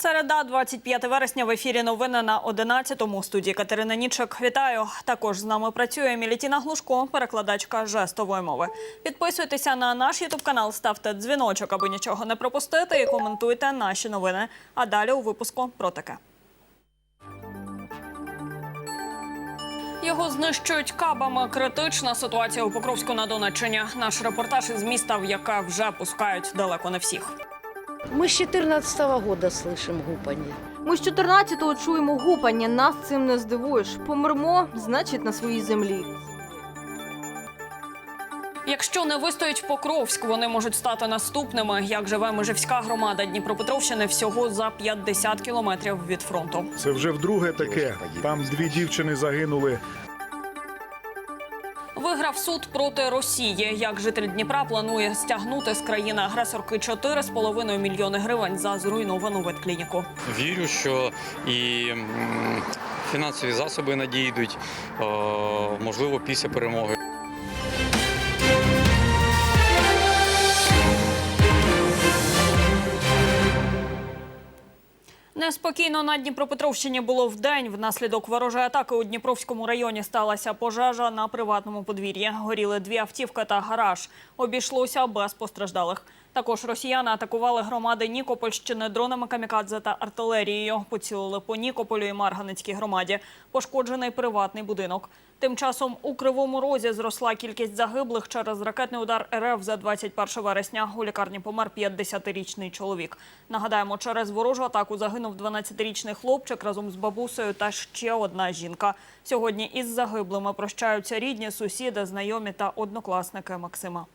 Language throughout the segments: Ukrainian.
Середа, 25 вересня, в ефірі новини на 11-му. студії Катерина Нічик. Вітаю. Також з нами працює Мілітіна Глушко, перекладачка жестової мови. Підписуйтеся на наш ютуб канал, ставте дзвіночок, аби нічого не пропустити, і коментуйте наші новини. А далі у випуску про таке. Його знищують кабами. Критична ситуація у Покровську на Донеччині. Наш репортаж із міста, в яке вже пускають далеко не всіх. Мы с 14 года слышим гупанье. Ми з 14-го чуємо гупання. Нас цим не здивуєш. Помремо, значить, на своїй землі. Якщо не вистоять Покровськ, вони можуть стати наступними. Як живе Межівська громада Дніпропетровщини всього за 50 кілометрів від фронту. Це вже вдруге таке. Там дві дівчини загинули. Виграв суд проти Росії. Як житель Дніпра планує стягнути з країни агресорки 4,5 мільйони гривень за зруйновану ветклініку. Вірю, що і фінансові засоби надійдуть, можливо, після перемоги. Неспокійно на Дніпропетровщині було вдень. Внаслідок ворожої атаки у Дніпровському районі сталася пожежа на приватному подвір'ї. Горіли дві автівки та гараж. Обійшлося без постраждалих. Також росіяни атакували громади Нікопольщини дронами камікадзе та артилерією. Поцілили по Нікополю і Марганицькій громаді. Пошкоджений приватний будинок. Тим часом у Кривому Розі зросла кількість загиблих через ракетний удар РФ за 21 вересня. У лікарні помер 50-річний чоловік. Нагадаємо, через ворожу атаку загинув 12-річний хлопчик разом з бабусею та ще одна жінка. Сьогодні із загиблими прощаються рідні, сусіди, знайомі та однокласники Максима.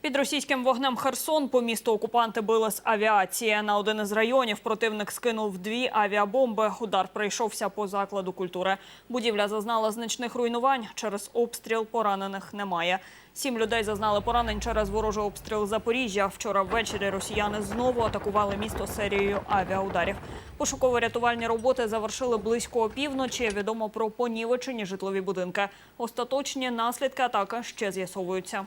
Під російським вогнем Херсон по місту окупанти били з авіації. На один із районів противник скинув дві авіабомби. Удар прийшовся по закладу культури. Будівля зазнала значних руйнувань. Через обстріл поранених немає. Сім людей зазнали поранень через ворожий обстріл Запоріжжя. Вчора ввечері росіяни знову атакували місто серією авіаударів. Пошуково-рятувальні роботи завершили близько опівночі. Відомо про понівечені житлові будинки. Остаточні наслідки атаки ще з'ясовуються.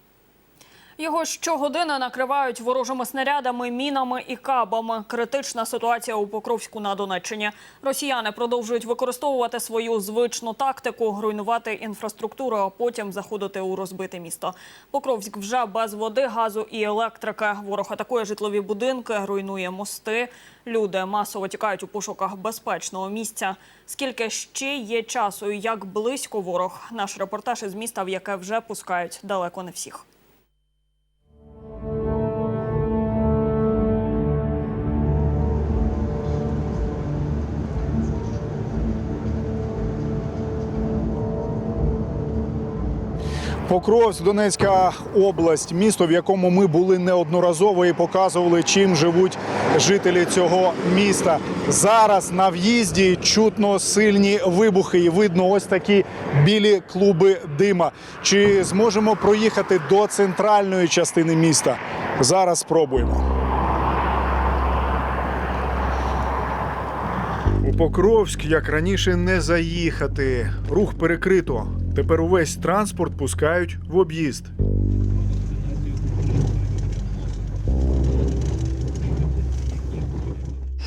Його щогодини накривають ворожими снарядами, мінами і кабами. Критична ситуація у Покровську на Донеччині. Росіяни продовжують використовувати свою звичну тактику руйнувати інфраструктуру, а потім заходити у розбите місто. Покровськ вже без води, газу і електрики. Ворог атакує житлові будинки, руйнує мости. Люди масово тікають у пошуках безпечного місця. Скільки ще є часу і як близько ворог? Наш репортаж із міста, в яке вже пускають далеко не всіх. Покровськ, Донецька область, місто, в якому ми були неодноразово і показували, чим живуть жителі цього міста. Зараз на в'їзді чутно сильні вибухи, і видно ось такі білі клуби дима. Чи зможемо проїхати до центральної частини міста? Зараз спробуємо. У Покровськ, як раніше, не заїхати. Рух перекрито. Тепер увесь транспорт пускають в об'їзд.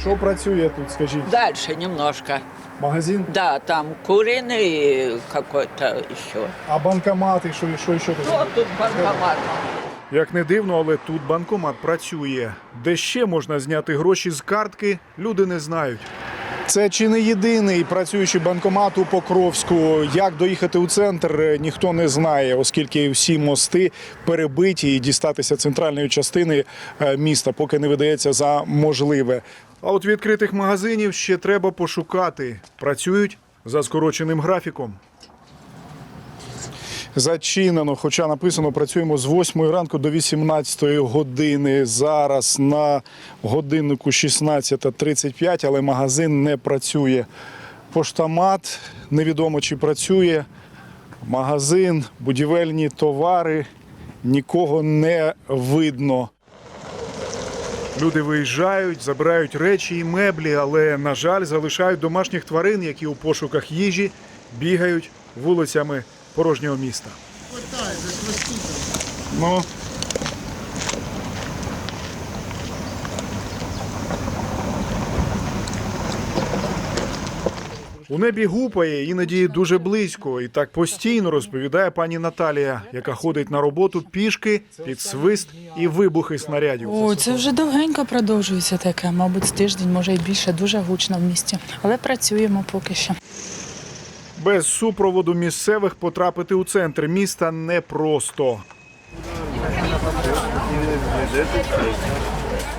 Що працює тут, скажіть? Дальше немножко. Магазин? Да, там куриный какой-то еще. А банкомати, що, що ще тут? Вот тут банкомат. Як не дивно, але тут банкомат працює. Де ще можна зняти гроші з картки, люди не знають. Це чи не єдиний працюючий банкомат у Покровську. Як доїхати у центр, е, ніхто не знає, оскільки всі мости перебиті і дістатися центральної частини е, міста, поки не видається за можливе. А от відкритих магазинів ще треба пошукати. Працюють за скороченим графіком. Зачинено, хоча написано, працюємо з 8 ранку до 18 години. Зараз на годиннику 16.35, але магазин не працює. Поштамат невідомо чи працює. Магазин, будівельні товари. Нікого не видно. Люди виїжджають, забирають речі і меблі, але, на жаль, залишають домашніх тварин, які у пошуках їжі бігають вулицями порожнього міста. Ну, У небі гупає іноді дуже близько, і так постійно розповідає пані Наталія, яка ходить на роботу пішки під свист і вибухи снарядів. О, це вже довгенько продовжується таке, мабуть, з тиждень, може і більше, дуже гучно в місті. Але працюємо поки що. Без супроводу місцевих потрапити у центр міста непросто.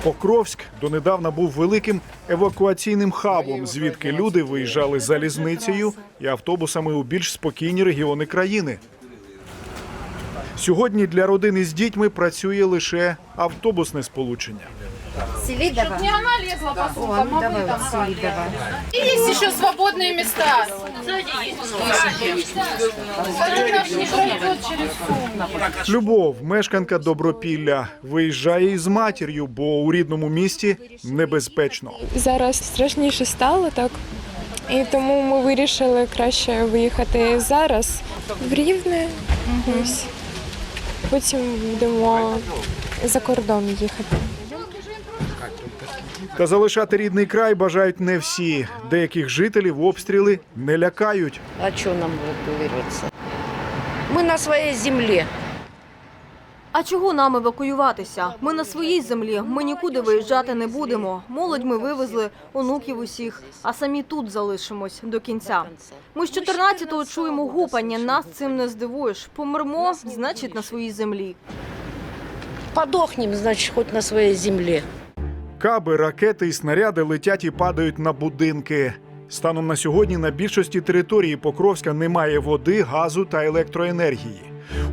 Покровськ донедавна був великим евакуаційним хабом, звідки люди виїжджали залізницею і автобусами у більш спокійні регіони країни. Сьогодні для родини з дітьми працює лише автобусне сполучення. Селидова? Не она лезла по сумкам, а давай вот Селидова. И есть еще свободные места. Любов, мешканка Добропілля, виїжджає із матір'ю, бо у рідному місті небезпечно. Зараз страшніше стало так. І тому ми вирішили краще виїхати зараз в Рівне. Ось. Потім будемо за кордон їхати. Та залишати рідний край бажають не всі. Деяких жителів обстріли не лякають. А что нам эвакуироваться? Мы на своей земле. А чого нам евакуюватися? Ми на своїй землі, ми нікуди виїжджати не будемо. Молодь ми вивезли, онуків усіх, а самі тут залишимось до кінця. Ми з 14-го чуємо гупання, нас цим не здивуєш. Помремо, значить, на своїй землі. Подохнем, значит, хоть на своей земле. Каби, ракети і снаряди летять і падають на будинки. Станом на сьогодні на більшості території Покровська немає води, газу та електроенергії.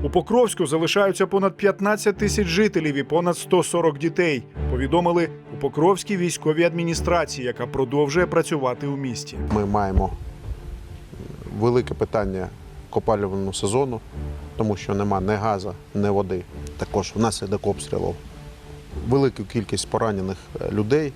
У Покровську залишаються понад 15 тисяч жителів і понад 140 дітей. Повідомили у Покровській військовій адміністрації, яка продовжує працювати у місті. Ми маємо велике питання копалювального сезону, тому що нема ні газу, ні води. Також внаслідок обстрілів. Велика кількість поранених е, людей.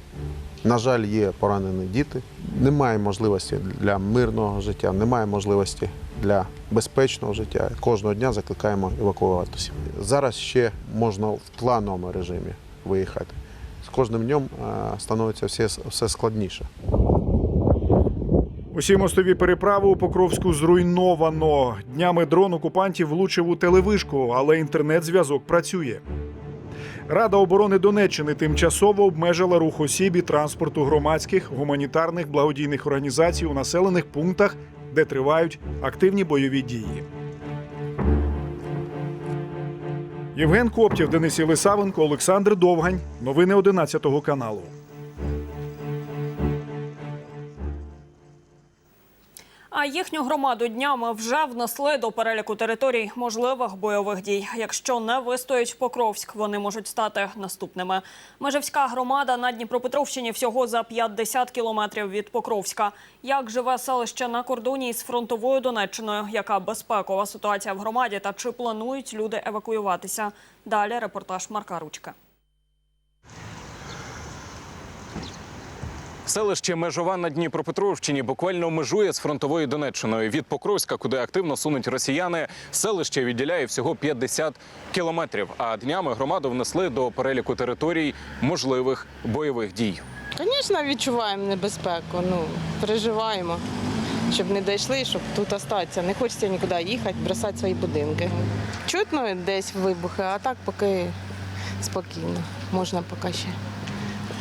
На жаль, є поранені діти. Немає можливості для мирного життя, немає можливості для безпечного життя. Кожного дня закликаємо евакуюватися. Зараз ще можна в плановому режимі виїхати. З кожним днем е, становиться все, все складніше. Усі мостові переправи у Покровську зруйновано. Днями дрон окупантів влучив у телевишку, але інтернет-зв'язок працює. Рада оборони Донеччини тимчасово обмежила рух осіб і транспорту громадських гуманітарних благодійних організацій у населених пунктах, де тривають активні бойові дії. Євген Коптєв, Денис Єлисавенко, Олександр Довгань. Новини 11 каналу. Їхню громаду днями вже внесли до переліку територій можливих бойових дій. Якщо не вистоять Покровськ, вони можуть стати наступними. Межівська громада на Дніпропетровщині всього за 50 кілометрів від Покровська. Як живе селище на кордоні із фронтовою Донеччиною? Яка безпекова ситуація в громаді та чи планують люди евакуюватися? Далі репортаж Марка Ручка. Селище Межова на Дніпропетровщині буквально межує з фронтовою Донеччиною. Від Покровська, куди активно сунуть росіяни, селище відділяє всього 50 кілометрів. А днями громаду внесли до переліку територій можливих бойових дій. Звісно, відчуваємо небезпеку. Ну, переживаємо, щоб не дійшли, щоб тут остатися. Не хочеться нікуди їхати, бросати свої будинки. Чутно десь вибухи, а так поки спокійно. Можна поки ще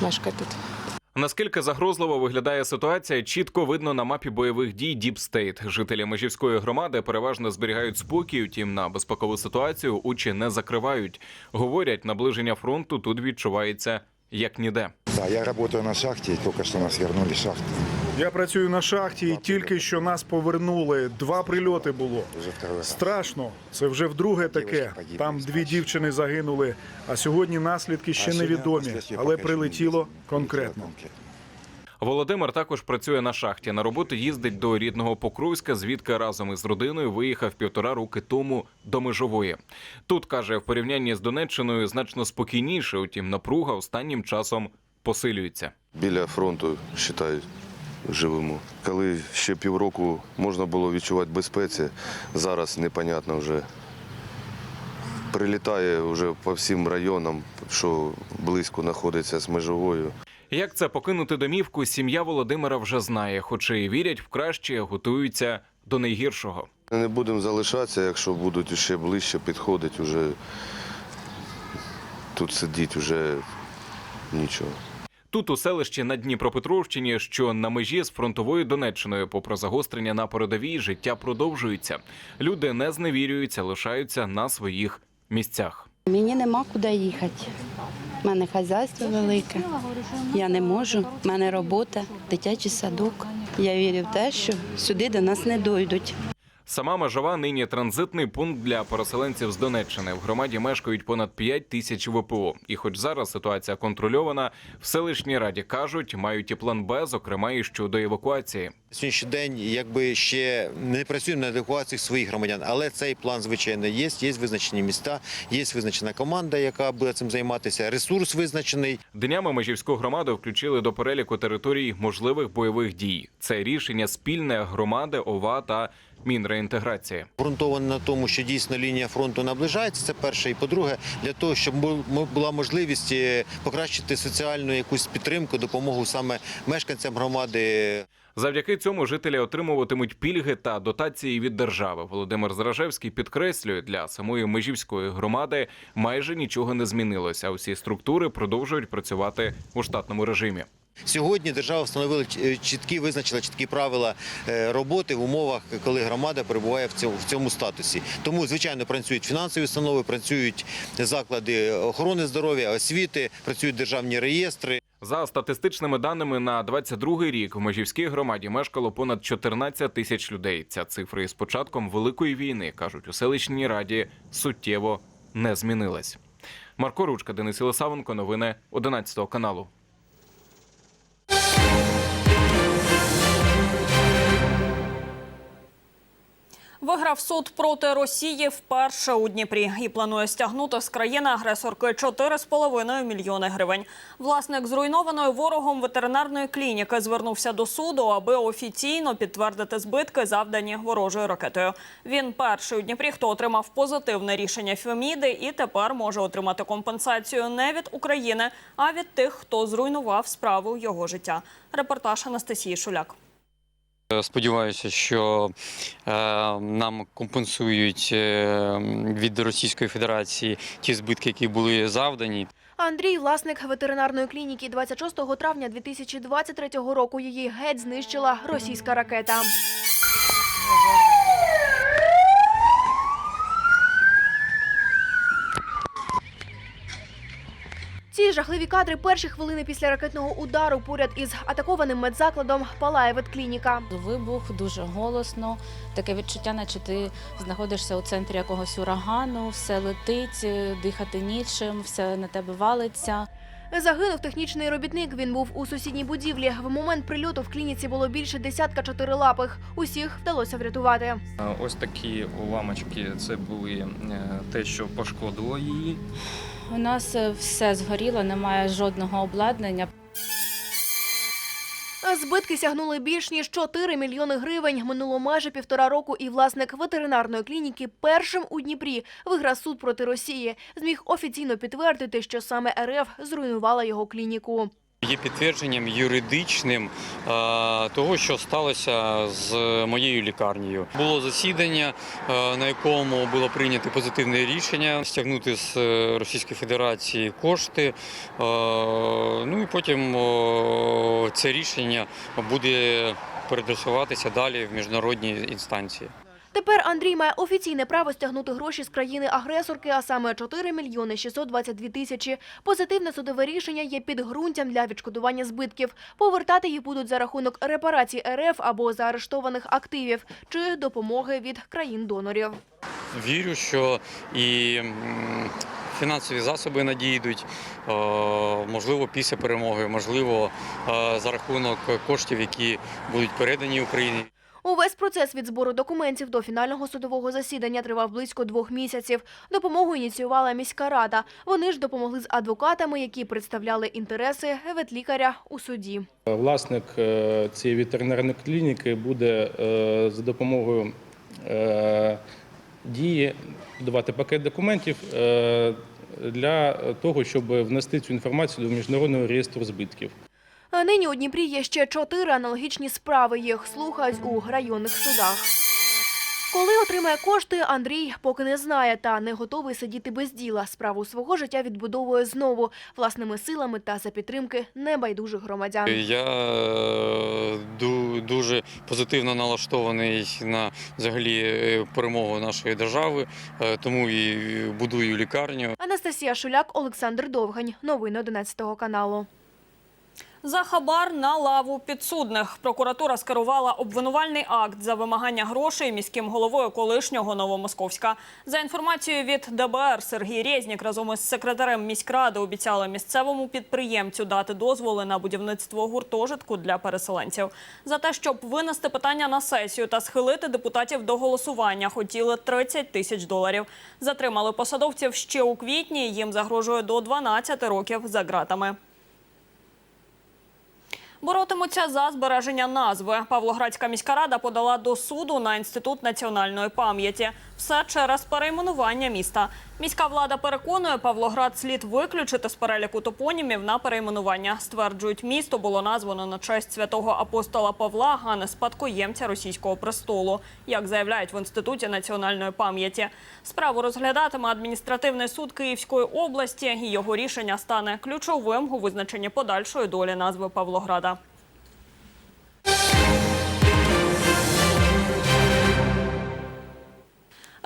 мешкати тут. Наскільки загрозливо виглядає ситуація, чітко видно на мапі бойових дій Діп Стейт. Жителі межівської громади переважно зберігають спокій, втім на безпекову ситуацію очі не закривають. Говорять, наближення фронту тут відчувається як ніде. Да, я працюю на шахті, тільки що нас вернули с шахты. Я працюю на шахті, і тільки що нас повернули. Два прильоти було. Страшно, це вже вдруге таке. Там дві дівчини загинули, а сьогодні наслідки ще невідомі, але прилетіло конкретно. Конкретно. Володимир також працює на шахті. На роботу їздить до рідного Покровська, звідки разом із родиною виїхав півтора роки тому до межової. Тут каже, в порівнянні з Донеччиною значно спокійніше, утім, напруга останнім часом посилюється. Біля фронту, вважаю, живемо. Коли ще півроку можна було відчувати безпеці, зараз непонятно вже. Прилітає вже по всім районам, що близько знаходиться з межовою. Як це покинути домівку, сім'я Володимира вже знає, хоча і вірять в краще, готуються до найгіршого. Не будемо залишатися, якщо будуть ще ближче підходити, вже тут сидіти вже нічого. Тут у селищі на Дніпропетровщині, що на межі з фронтовою Донеччиною, попри загострення на передовій, життя продовжується. Люди не зневірюються, лишаються на своїх місцях. Мені нема куди їхати. У мене хазяйство велике. Я не можу. У мене робота, дитячий садок. Я вірю в те, що сюди до нас не дойдуть. Сама межова нині транзитний пункт для переселенців з Донеччини. В громаді мешкають понад 5 тисяч ВПО. І хоч зараз ситуація контрольована, в селищній раді кажуть, мають і план Б, зокрема і щодо евакуації. Сьогоднішній день якби ще не працюємо над евакуацією своїх громадян, але цей план, звичайно, є. Є визначені міста, є визначена команда, яка буде цим займатися. Ресурс визначений. Днями межівську громаду включили до переліку територій можливих бойових дій. Це рішення спільне громади, ОВА та Мінреінтеграції. Ґрунтовано на тому, що дійсно лінія фронту наближається. Це перше. І по-друге, для того, щоб бу- була можливість е, покращити соціальну якусь підтримку, допомогу саме мешканцям громади. Завдяки цьому жителі отримуватимуть пільги та дотації від держави. Володимир Заражевський підкреслює, для самої межівської громади майже нічого не змінилося. Усі структури продовжують працювати у штатному режимі. Сьогодні держава встановила чіткі, визначила чіткі правила е, роботи в умовах, коли громада перебуває в цьому, в цьому статусі. Тому, звичайно, працюють фінансові установи, працюють заклади охорони здоров'я, освіти, працюють державні реєстри. За статистичними даними на 22-й рік в межівській громаді мешкало понад 14 тисяч людей. Ця цифра із початком великої війни кажуть у селищній раді суттєво не змінилась. Марко Ручка, Денис Єлисавенко, новини 11 каналу. Виграв суд проти Росії вперше у Дніпрі і планує стягнути з країни-агресорки 4,5 мільйони гривень. Власник зруйнованої ворогом ветеринарної клініки звернувся до суду, аби офіційно підтвердити збитки, завдані ворожою ракетою. Він перший у Дніпрі, хто отримав позитивне рішення Феміди, і тепер може отримати компенсацію не від України, а від тих, хто зруйнував справу його життя. Репортаж Анастасії Шуляк. Сподіваюся, що е, нам компенсують е, від Російської Федерації ті збитки, які були завдані. Андрій, власник ветеринарної клініки, 26 травня 2023 року її геть знищила російська ракета. Ці жахливі кадри перші хвилини після ракетного удару поряд із атакованим медзакладом палає ветклініка. Вибух дуже голосно. Таке відчуття, наче ти знаходишся у центрі якогось урагану, все летить, е, дихати нічим, все на тебе валиться. Загинув технічний робітник. Він був у сусідній будівлі. В момент прильоту в клініці було більше десятка чотирилапих. Усіх вдалося врятувати. Ось такі уламочки це були е, те, що пошкодило її. У нас е, все згоріло, немає жодного обладнання. Збитки сягнули більш ніж 4 мільйони гривень. Минуло майже півтора року, і власник ветеринарної клініки першим у Дніпрі виграв суд проти Росії. Зміг офіційно підтвердити, що саме РФ зруйнувала його клініку. Є підтвердженням юридичним е, того, що сталося з моєю лікарнею. Було засідання, е, на якому було прийнято позитивне рішення стягнути з е, Російської Федерації кошти. Ну і потім це рішення буде передресуватися далі в міжнародні інстанції. Тепер Андрій має офіційне право стягнути гроші з країни-агресорки, а саме 4 мільйони 622 тисячі. Позитивне судове рішення є підґрунтям для відшкодування збитків. Повертати їх будуть за рахунок репарацій РФ або заарештованих активів чи допомоги від країн-донорів. Вірю, що і фінансові засоби надійдуть, е, можливо, після перемоги, можливо, е, за рахунок коштів, які будуть передані Україні. Увесь процес від збору документів до фінального судового засідання тривав близько двох місяців. Допомогу ініціювала міська рада. Вони ж допомогли з адвокатами, які представляли інтереси ветлікаря у суді. Власник е, цієї ветеринарної клініки буде е, за допомогою е, дії давати пакет документів для того, щоб внести цю інформацію до міжнародного реєстру збитків. А нині у Дніпрі є ще чотири аналогічні справи. Їх слухають у районних судах. Коли отримає кошти, Андрій поки не знає та не готовий сидіти без діла. Справу свого життя відбудовує знову власними силами та за підтримки небайдужих громадян. Я е, дуже позитивно налаштований на взагалі е, перемогу нашої держави, е, тому і будую лікарню. Анастасія Шуляк, Олександр Довгань. Новини 11 каналу. За хабар на лаву підсудних прокуратура скерувала обвинувальний акт за вимагання грошей міським головою колишнього Новомосковська. За інформацією від ДБР, Сергій Резнік разом із секретарем міськради обіцяли місцевому підприємцю дати дозволи на будівництво гуртожитку для переселенців. За те, щоб винести питання на сесію та схилити депутатів до голосування, хотіли 30 тисяч доларів. Затримали посадовців ще у квітні. Їм загрожує до 12 років за ґратами. Боротимуться за збереження назви. Павлоградська міська рада подала до суду на інститут національної пам'яті. Все через перейменування міста. Міська влада переконує, Павлоград слід виключити з переліку топонімів на перейменування. Стверджують, місто було названо на честь святого апостола Павла, а не спадкоємця російського престолу, як заявляють в інституті національної пам'яті. Справу розглядатиме адміністративний суд Київської області. і Його рішення стане ключовим у визначенні подальшої долі назви Павлограда.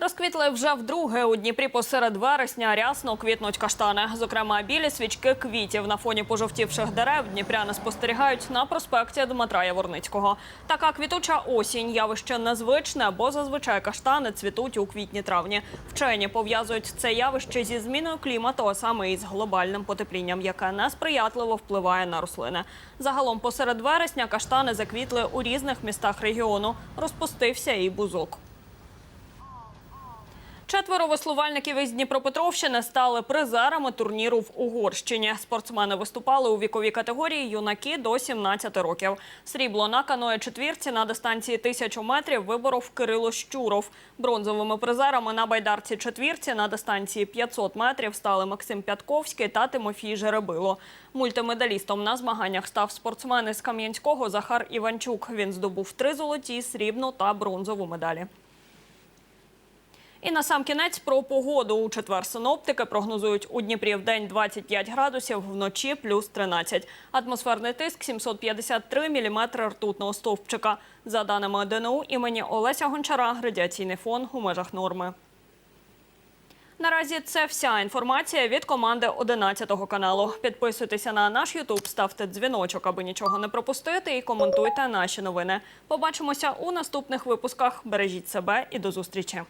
Розквітли вже вдруге у Дніпрі посеред вересня рясно квітнуть каштани. Зокрема, білі свічки квітів на фоні пожовтівших дерев дніпряни спостерігають на проспекті Дмитра Яворницького. Така квітуча осінь явище незвичне, бо зазвичай каштани цвітуть у квітні-травні. Вчені пов'язують це явище зі зміною клімату, а саме із глобальним потеплінням, яке несприятливо впливає на рослини. Загалом посеред вересня каштани заквітли у різних містах регіону. Розпустився і бузок. Четверо веслувальників із Дніпропетровщини стали призерами турніру в Угорщині. Спортсмени виступали у віковій категорії юнаки до 17 років. Срібло на каної четвірці на дистанції 1000 метрів виборов Кирило Щуров. Бронзовими призерами на байдарці четвірці на дистанції 500 метрів стали Максим Пятковський та Тимофій Жеребило. Мультимедалістом на змаганнях став спортсмен із Кам'янського Захар Іванчук. Він здобув три золоті, срібну та бронзову медалі. І на сам кінець про погоду. У четвер синоптики прогнозують у Дніпрі в день 25 градусів, вночі плюс 13. Атмосферний тиск 753 міліметри ртутного стовпчика. За даними ДНУ імені Олеся Гончара, радіаційний фон у межах норми. Наразі це вся інформація від команди 11 каналу. Підписуйтеся на наш Ютуб, ставте дзвіночок, аби нічого не пропустити, і коментуйте наші новини. Побачимося у наступних випусках. Бережіть себе і до зустрічі.